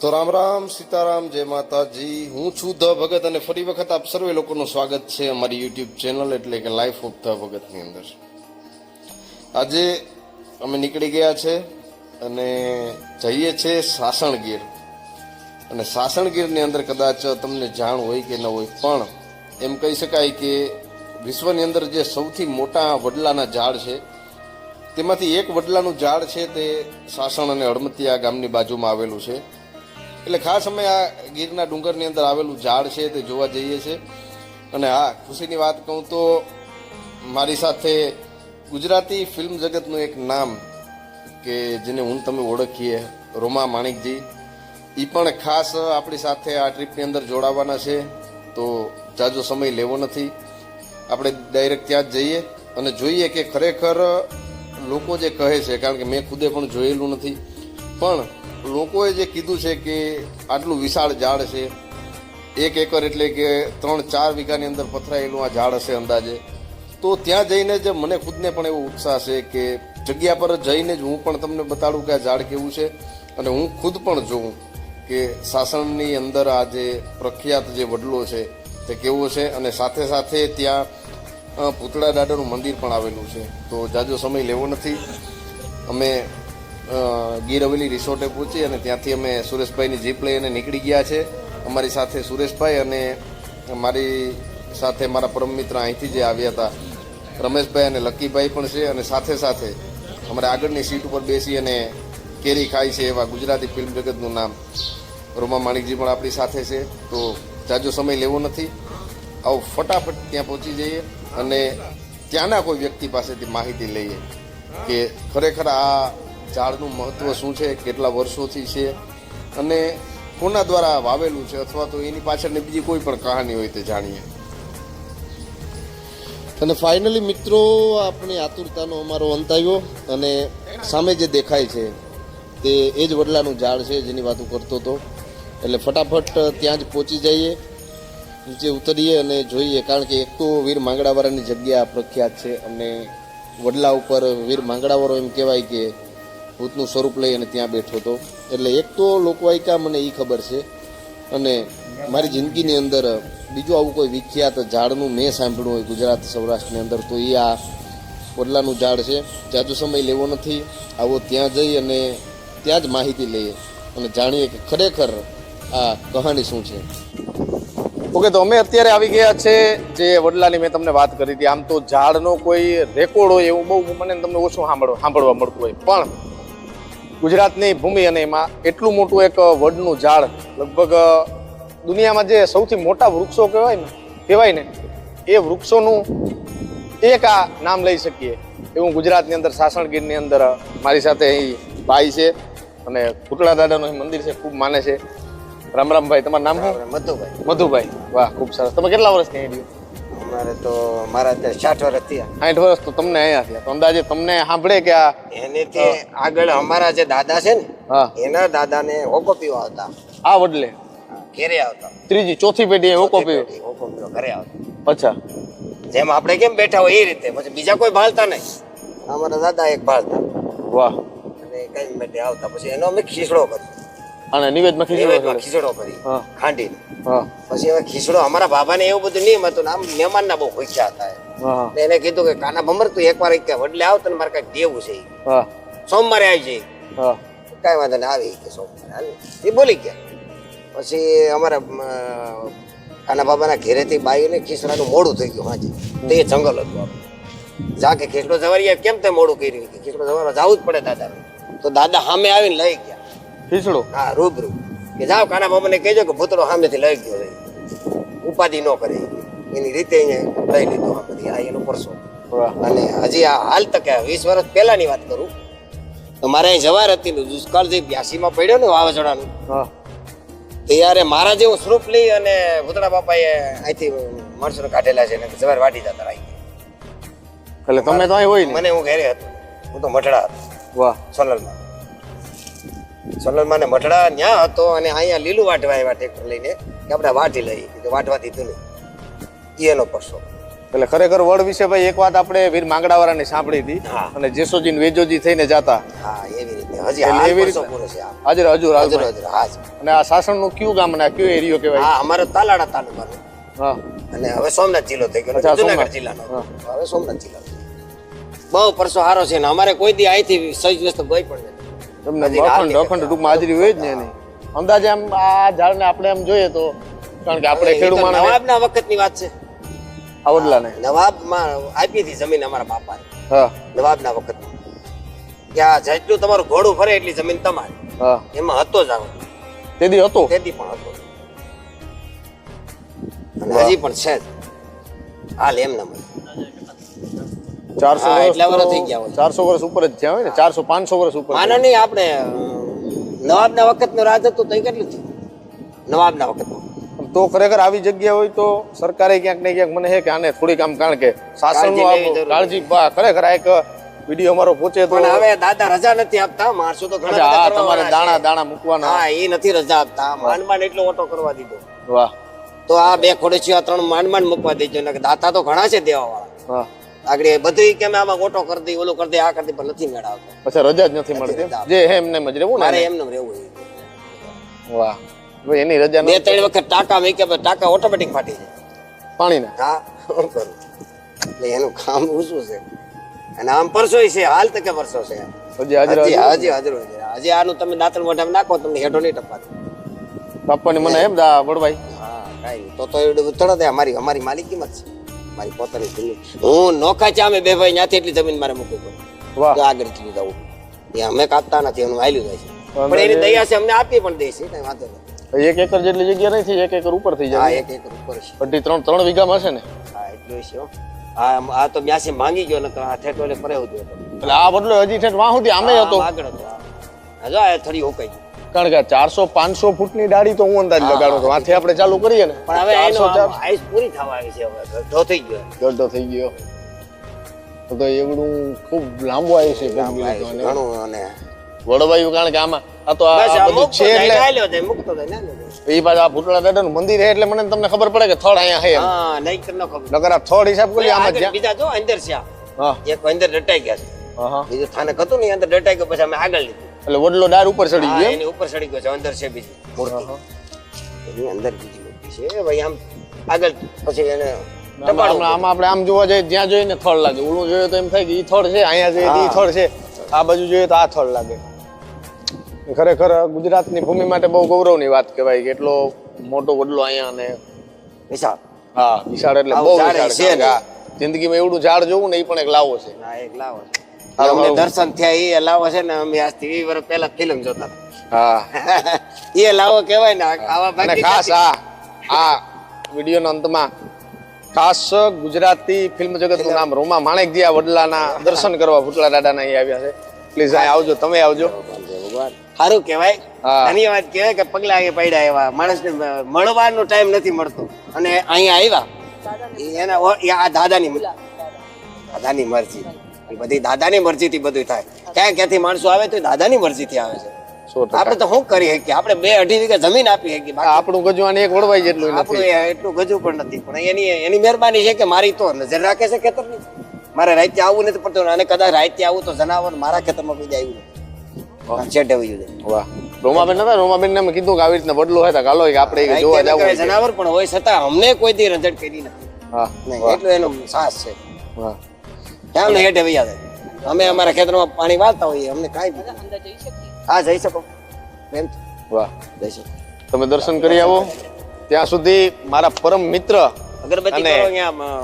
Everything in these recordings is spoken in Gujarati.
તો રામ રામ, સીતારામ, જય માતાજી. હું છું ધ ભગત અને ફરી વખત આપ સર્વે લોકોનું સ્વાગત છે અમારી યુટ્યુબ ચેનલ એટલે કે લાઈફ ઓફ ધ ભગતની અંદર. આજે અમે નીકળી ગયા છે અને જઈએ છે સાસણગીર. અને સાસણગીરની અંદર કદાચ તમને જાણ હોય કે ન હોય, પણ એમ કહી શકાય કે વિશ્વની અંદર જે સૌથી મોટા વડલાના ઝાડ છે, તેમાંથી એક વડલાનું ઝાડ છે તે સાસણ અને હળમતિયા ગામની બાજુમાં આવેલું છે. એટલે ખાસ અમે આ ગીરના ડુંગરની અંદર આવેલું ઝાડ છે તે જોવા જઈએ છીએ. અને હા, ખુશીની વાત કહું તો મારી સાથે ગુજરાતી ફિલ્મ જગતનું એક નામ કે જેને હું તમે ઓળખીએ, રોમા માણિકજી. એ પણ ખાસ આપણી સાથે આ ટ્રીપની અંદર જોડાવાના છે, તો જાજો સમય લેવો નથી. આપણે ડાયરેક્ટ ત્યાં જ જઈએ અને જોઈએ કે ખરેખર લોકો જે કહે છે, કારણ કે મેં ખુદે પણ જોયેલું નથી. પણ લોકોએ જે કીધું છે કે આટલું વિશાળ ઝાડ છે, એક એકર એટલે કે ત્રણ ચાર વીઘાની અંદર પથરાયેલું આ ઝાડ હશે અંદાજે. તો ત્યાં જઈને જ મને ખુદને પણ એવો ઉત્સાહ છે કે જગ્યા પર જઈને જ હું પણ તમને બતાડું કે આ ઝાડ કેવું છે અને હું ખુદ પણ જોઉં કે સાસણની અંદર આ જે પ્રખ્યાત જે વડલો છે તે કેવો છે અને સાથે સાથે ત્યાં પૂતળા દાદાનું મંદિર પણ આવેલું છે. તો જાજો સમય લેવો નથી. અમે ગીર હવેલી રિસોર્ટે પહોંચી અને ત્યાંથી અમે સુરેશભાઈની જીપ લઈને નીકળી ગયા છે. અમારી સાથે સુરેશભાઈ અને મારી સાથે મારા પરમ મિત્ર અહીંથી જે આવ્યા હતા, રમેશભાઈ અને લક્કીભાઈ પણ છે અને સાથે સાથે અમારે આગળની સીટ ઉપર બેસી અને કેરી ખાય છે એવા ગુજરાતી ફિલ્મ જગતનું નામ. રોમા માણિકજી પણ આપણી સાથે છે, તો જાજો સમય લેવો નથી. આવો ફટાફટ ત્યાં પહોંચી જઈએ અને ત્યાંના કોઈ વ્યક્તિ પાસેથી માહિતી લઈએ કે ખરેખર આ ઝાડનું મહત્વ શું છે, કેટલા વર્ષોથી છે અને કોના દ્વારા વાવેલું છે અથવા તો એની પાછળની બીજી કોઈ પણ કહાની હોય તે જાણીએ. અને ફાઇનલી મિત્રો, આપણી આતુરતાનો અમારો અંત આવ્યો અને સામે જે દેખાય છે તે એ જ વડલાનું ઝાડ છે જેની વાત કરતો હતો. એટલે ફટાફટ ત્યાં જ પહોંચી જઈએ, નીચે ઉતરીએ અને જોઈએ, કારણ કે એક તો વીર માંગડાવાળાની જગ્યા પ્રખ્યાત છે અને વડલા ઉપર વીર માંગડાવાળો એમ કહેવાય કે ભૂતનું સ્વરૂપ લઈ અને ત્યાં બેઠો હતો. એટલે એક તો લોકવાયકા મને એ ખબર છે. અને મારી જિંદગીની અંદર બીજું આવું કોઈ વિખ્યાત ઝાડનું મેં સાંભળ્યું હોય ગુજરાત સૌરાષ્ટ્રની અંદર, તો એ આ વડલાનું ઝાડ છે. જાજો સમય લેવો નથી. આવો ત્યાં જઈ અને ત્યાં જ માહિતી લઈએ અને જાણીએ કે ખરેખર આ કહાની શું છે. ઓકે, તો અમે અત્યારે આવી ગયા છે જે વડલાની મેં તમને વાત કરી હતી. આમ તો ઝાડનો કોઈ રેકોર્ડ હોય એવું બહુ મને તમને ઓછું સાંભળવા સાંભળવા મળતું હોય. પણ ગુજરાતની ભૂમિ અને એમાં એટલું મોટું એક વડનું ઝાડ લગભગ દુનિયામાં જે સૌથી મોટા વૃક્ષો કહેવાય ને કહેવાય ને એ વૃક્ષોનું એક આ નામ લઈ શકીએ. એવું ગુજરાતની અંદર સાસણગીરની અંદર મારી સાથે અહીં ભાઈ છે અને કુટલા દાદાનું મંદિર છે ખૂબ માને છે. રામ રામભાઈ તમારું નામ શું? મધુભાઈ. મધુભાઈ. વાહ ખૂબ સરસ. તમે કેટલા વર્ષથી અહીં રહ્યો? અમારે તો મારા અત્યારે સાઠ વર્ષ થયા. સાઠ વર્ષ તો તમને અહીંયા થયા. તો અંદાજે તમને સાંભળે કે આ એનેથી આગળ અમારા જે દાદા છે ને એના દાદાને હોકો પીવા આવતા. આ વડલે ઘેરે આવતા. ત્રીજી ચોથી પેઢી હોકો ઓકો પીવો. હોકો પીવા ઘરે આવતા. અચ્છા. જેમ આપણે કેમ બેઠા હોય એ રીતે. પછી બીજા કોઈ ભાળતા નહીં. અમારા દાદા એક ભાળતા. વાહ. અને કઈ બેઠે આવતા. પછી એનો અમે ખીચડો કર્યો. અને નિવેદમાં ખીચડો ખીચડો કરી ખાંડીને. પછી હવે ખીચડો અમારા બાબાને એવું બધું નહીં હતું આમ મહેમાનના બહુ ખુશિયા હતા એને કીધું કે કાના ભમર તું એકવાર એક વડલે આવ તને મારે કાંઈક દેવું છે સોમવારે આવી જઈ. કઈ વાંધો ને આવી કે સોમવારે એ બોલી ગયા. પછી અમારા કાના બાબાના ઘેરેથી બાઈને ખીસડાનું મોડું થઈ ગયું હાજી. તો એ જંગલ હતું. જા કે ખીસડો જવારી કેમ તે મોડું કર્યું? કે ખીસડો જવારો જવું જ પડે દાદા તો દાદા સામે આવીને લઈ ગયા. ખીચડો? હા રૂબરૂ. કે જાઓ કાના બાબાને કહેજો કે ભૂતળો સામેથી લઈ ગયો. ઉપાધિ ન કરે. એની રીતે લઈ લીધો સામેથી આ એનો પરસો. અને હજી આ હાલ તકે વીસ વર્ષ પહેલાની વાત કરું. તો મારે અહીં જવાર હતી દુષ્કાળ જે બ્યાસીમાં પડ્યો ને વાવાઝોડાનું. હા. ત્યારે મારા જેવું સ્વરૂપ લઈ અને ભૂતળા બાપાએ અહીંથી માણસોને કાઢેલા છે ને જવાર વાટી જતા રહી એટલે તમે તો અહીં હોય ને. મને હું ઘેરે હતો. હું તો મઠડા હતો. વાહ. સોનલમાં. સોનલમાં ને મઠડા ન્યા હતો અને અહીંયા લીલું વાટવા આવ્યા ટ્રેક્ટર લઈને કે આપણે વાટી લઈએ. કે વાટવા દીધું નહીં. ઈ એનો પરસો એટલે ખરેખર વડ વિશે ભાઈ એક વાત આપણે વીર માંગડાવાળાની સાંભળી હતી અને જેસોજી ને વેજોજી થઈને જાતા. હા એવી રીતે. હજી એવી રીતે- પૂરો છે હાજર હજુ હાજર. હાજર અને આ સાસણનું કયું ગામ અને કયો એરિયો કહેવાય? હા અમારો તાલાડા તાલુકાનો. હા. અને હવે સોમનાથ જિલ્લો થઈ ગયો. જુનાગઢ જિલ્લાનો. હવે સોમનાથ જિલ્લો બહુ પરસો સારો છે ને. અમારે કોઈ દી અહીંથી સહી વ્યસ્ત ગઈ પણ નથી. તમને અખંડ અખંડ ટૂંકમાં હાજરી હોય જ ને એની. અંદાજે આમ આ ઝાડને આપણે આમ જોઈએ તો કારણ કે આપણે ખેડૂત માણસ નવાબના વખતની વાત છે. આવડલાને નવાબમાં આપી હતી જમીન અમારા બાપા હા. નવાબના વખતમાં કે આ જેટલું તમારું ઘોડું ફરે એટલી જમીન તમારી. હા. એમાં હતો જ આવો. તેદી હતો? તેદી પણ હતો. અને હજી પણ છે હાલ એમ ના ચારસો એટલા વર્ષ તો- થઈ ગયા હોય. ચારસો વર્ષ ઉપર જ થયા હોય ને ચારસો પાંચસો વર્ષ ઉપર માનો નહીં આપણે નવાબના વખતનો રાજ હતો તો કેટલું થયું? નવાબના વખતનું. તો ખરેખર આવી જગ્યા હોય તો સરકારે ક્યાંક ને ક્યાંક મને છે કે આને થોડીક આમ કારણ કે શાસન કાળજી ખરેખર આ એક વીડિયો અમારો પહોંચે તો પણ હવે દાદા રજા નથી આપતા માણસો તો ઘણા બધા તમારે દાણા દાણા મૂકવાના. હા એ નથી રજા આપતા. માંડ માંડ એટલો ઓટો કરવા દીધો. વાહ. તો આ બે ખોડેસીઓ આ ત્રણ માંડ માંડ મૂકવા દેજો ને દાતા તો ઘણા છે દેવા વાળા હા. આગળ બધી કેમ આમાં ઓટો કરી દઈ ઓલું કરી દઈ આ કરી દઈ પણ નથી મેળવતો. પછી રજા જ નથી મળતી? જે હે એમને જ રહેવું મારે એમને? રહેવું વાહ. એની રજા બે ત્રણ વખત ટાંકા મેક્યા પછી ટાકા ઓટોમેટિક ફાટી જાય. પાણીના? હા એટલે એનું કામ ઊંચું છે. અને આમ પરસો છે હાલ તકે પરસો છે. હજી હાજર હજી હાજર? હજી આનું તમે દાંતણ મોઢામાં નાખો તમને હેઠો નહીં ટપાતું બાપાની મને એમ દા વડવાઈ. હા કાંઈ તો તો એવું તરત એ અમારી અમારી માલિક કિંમત છે. મારી પોતાની જમીન. હું નોખા ચામે બે ભાઈ ત્યાંથી એટલી જમીન મારે મૂકવી પડે. આગળ ચલી જવું. એ અમે કાપતા નથી એનું હાલ્યું જાય છે. પણ એની દયા છે અમને આપી પણ દે છે કઈ વાંધો નથી. એક એકર જેટલી જગ્યા નહીં થઈ એક એકર ઉપર થઈ જાય. એક એકર ઉપર છે. અઢી ત્રણ ત્રણ વીઘામાં હશે ને? હા એટલું છે હો. હા આ તો બ્યાસી માંગી ગયો નકર આ ઠેઠો એટલે પરે હતું એટલે. આ બદલો હજી ઠેઠ વાહ સુધી આમે હતો. આગળ હતો હજો આ થોડી ગઈ. કારણ કે ચારસો પાંચસો ફૂટની ડાળી તો હું અંદાજ લગાડું તો આથી આપણે ચાલુ કરીએ ને. પણ હવે એનો આઈસ પૂરી થવા આવી છે હવે. ગઢો થઈ ગયો. ગઢો થઈ ગયો. તો તો એવડું ખૂબ લાંબુ આવી છે છે, ઘણું અને વડવાયું કારણ કે આમાં આ તો આ બધું છે એટલે. એ પાછા આ ભૂતળા દાદાનું મંદિર છે એટલે મને તમને ખબર પડે કે થળ અહીંયા છે હા નહીં તમને ખબર. નકર આ થળ હિસાબ કરી આમાં જ્યાં બીજા જો અંદર છે હા. એક અંદર ડટાઈ ગયા છે. હા હા. બીજું થાને હતું નહીં અંદર દટાઈ ગયો પછી અમે આગળ લીધું એટલે વડલો ડાર ઉપર ચડી ગયો એની ઉપર ચડી ગયો છે અંદર છે બીજી મૂર્તિ. એની અંદર બીજી મૂર્તિ છે ભાઈ આમ આગળ પછી એને આમાં ટપાડવું આમાં આમાં આપણે આમ જોવા જઈએ જ્યાં જોઈએ ને થડ લાગે. ઓલું જોઈએ તો એમ થાય કે ઈ થડ છે અહીંયા જોઈએ તો ઈ થળ છે આ બાજુ જોઈએ તો આ થળ લાગે. ખરેખર ગુજરાતની ભૂમિ માટે બહુ ગૌરવની વાત કહેવાય કે એટલો મોટો વડલો અહીંયા અને વિશાળ. હા વિશાળ એટલે બહુ વિશાળ છે જિંદગીમાં એવડું ઝાડ જોવું ને એ પણ એક લાવો છે. ના એક લાવો છે. હા, અમને દર્શન થયા એ લાવો છે ને અમે આજથી વીસ વર્ષ પહેલા ફિલ્મ જોતા હા. એ લાવો કહેવાય ને આવા ભાઈ ખાસ આ આ વિડીયોના અંતમાં ખાસ ગુજરાતી ફિલ્મ જગતનું નામ રોમા માણેકજી આ વડલાના દર્શન કરવા ભૂતળા દાદાના અહીં આવ્યા છે. પ્લીઝ અહીં આવજો તમે આવજો. ભગવાન સારું કહેવાય. ધન્યવાદ કહેવાય કે પગલા આગળ પડ્યા એવા. માણસને મળવાનો ટાઈમ નથી મળતો. અને અહીંયા આવ્યા. એના આ દાદાની દાદાની મરજી. એ બધી દાદાની મરજીથી બધું થાય. ક્યાં ક્યાંથી માણસો આવે તો દાદાની મરજીથી આવે છે. આપણે તો શું કરી શકીએ? આપણે બે અઢી વીઘા જમીન આપી શકીએ. આપણું ગજુ આપણું એક વડવાઈ જેટલું આપણું એટલું ગજુ પણ નથી. પણ એની એની મહેરબાની છે કે મારી તો નજર રાખે છે ખેતરની? મારે રાતે આવવું નથી પડતું અને કદાચ રાતે આવું તો જનાવર મારા ખેતરમાં કોઈ આવ્યું નથી. છેટે વયું જાય વાહ. રોમાબેન હતા રોમાબેન ને કીધું કે આવી રીતના બદલો હતા કાલો કે આપણે જોવા રાતે જનાવર પણ હોય છતાં અમને કોઈ દી રંજટ કરી નથી. હા. એટલું એનો સાહસ છે. વાહ. ક્યાં હેઠે વૈયા જાય. અમે અમારા ખેતરમાં પાણી વાળતા હોઈએ અમને કાંઈ હા જઈ શકો. પ્રેમ વાહ. જઈ શકો. તમે દર્શન કરી આવો. ત્યાં સુધી મારા પરમ મિત્ર અને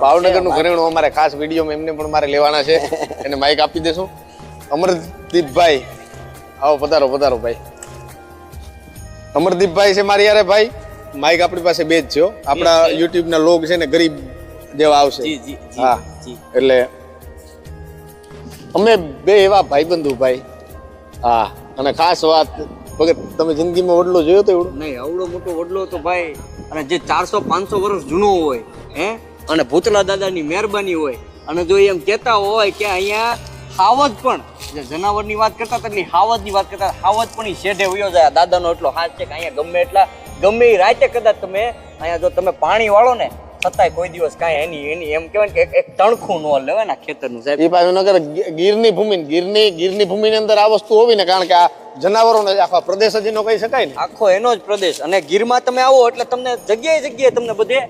ભાવનગરનું ઘરેણું અમારે ખાસ વીડિયો એમને પણ મારે લેવાના છે. એને માઇક આપી દેશું. અમરદીપભાઈ આવો પધારો પધારો ભાઈ. અમરદીપભાઈ છે મારી યારે ભાઈ. માઇક આપણી પાસે બે જ છે આપણા યુટ્યુબ ના લોગ છે ને ગરીબ જેવા આવશે. હા. એટલે અમે બે એવા ભાઈબંધુ ભાઈ. હા, અને ખાસ વાત, ભગત, તમે જિંદગીમાં વડલો જોયો તો એવડો? નહીં આવડો મોટો વડલો તો ભાઈ, અને જે ચારસો, પાંચસો વર્ષ જૂનો હોય, હે? અને ભૂતલા દાદાની મહેરબાની હોય. અને જો એમ કહેતા હોય કે અહીંયા હાવજ પણ, જે જનાવરની વાત કરતા એટલી હાવજની વાત કરતા હાવજ પણ એ શેઢે વયો જાય. દાદાનો એટલો હાથ છે કે અહીંયા ગમે એટલા, ગમે એ રાતે કદાચ તમે અહીંયા જો તમે પાણી વાળો ને છતાંય કોઈ દિવસ કાંઈ એની એની એમ કહેવાય ને કે એક- તણખું ન લેવાય ને ખેતરનું સાહેબ. એ પાછું નગર ગીરની ભૂમિ ને ગીરની ગીરની ભૂમિની અંદર આ વસ્તુ હોવી ને કારણ કે આ જનાવરોને આખા પ્રદેશ જ એનો કહી શકાય ને. આખો એનો જ પ્રદેશ. અને ગીરમાં તમે આવો એટલે તમને જગ્યાએ જગ્યાએ તમને બધે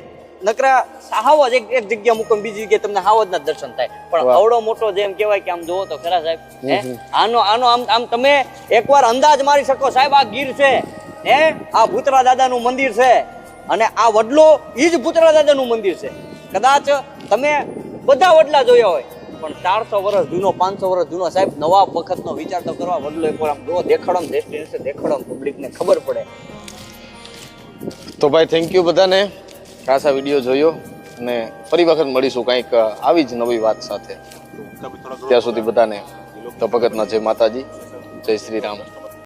નકરા હાવ જ એક એક જગ્યા મૂકો બીજી જગ્યાએ તમને હાવજના જ દર્શન થાય. પણ. આવડો મોટો જેમ કહેવાય કે આમ જોવો તો ખરા સાહેબ આનો આનો આમ આમ તમે એકવાર અંદાજ મારી શકો સાહેબ આ ગીર છે હે? આ ભૂતરા દાદાનું મંદિર છે. અને આ વડલો એ જ ભૂતરા દાદાનું મંદિર છે. કદાચ તમે બધા વડલા જોયા હોય, પણ ચારસો વર્ષ જૂનો, પાંચસો વર્ષ જૂનો સાહેબ, નવા વખતનો વિચાર તો કરવા વડલો એક આમ જો દેખાડો ડેસ્ટિનેશન દેખાડો પબ્લિકને ખબર પડે. તો ભાઈ થેન્ક યુ બધાને. ખાસ આ વીડિયો જોયો અને ફરી વખત મળીશું કંઈક આવી જ નવી વાત સાથે. ત્યાં સુધી બધાને તો ભગતના જય માતાજી, જય શ્રી રામ.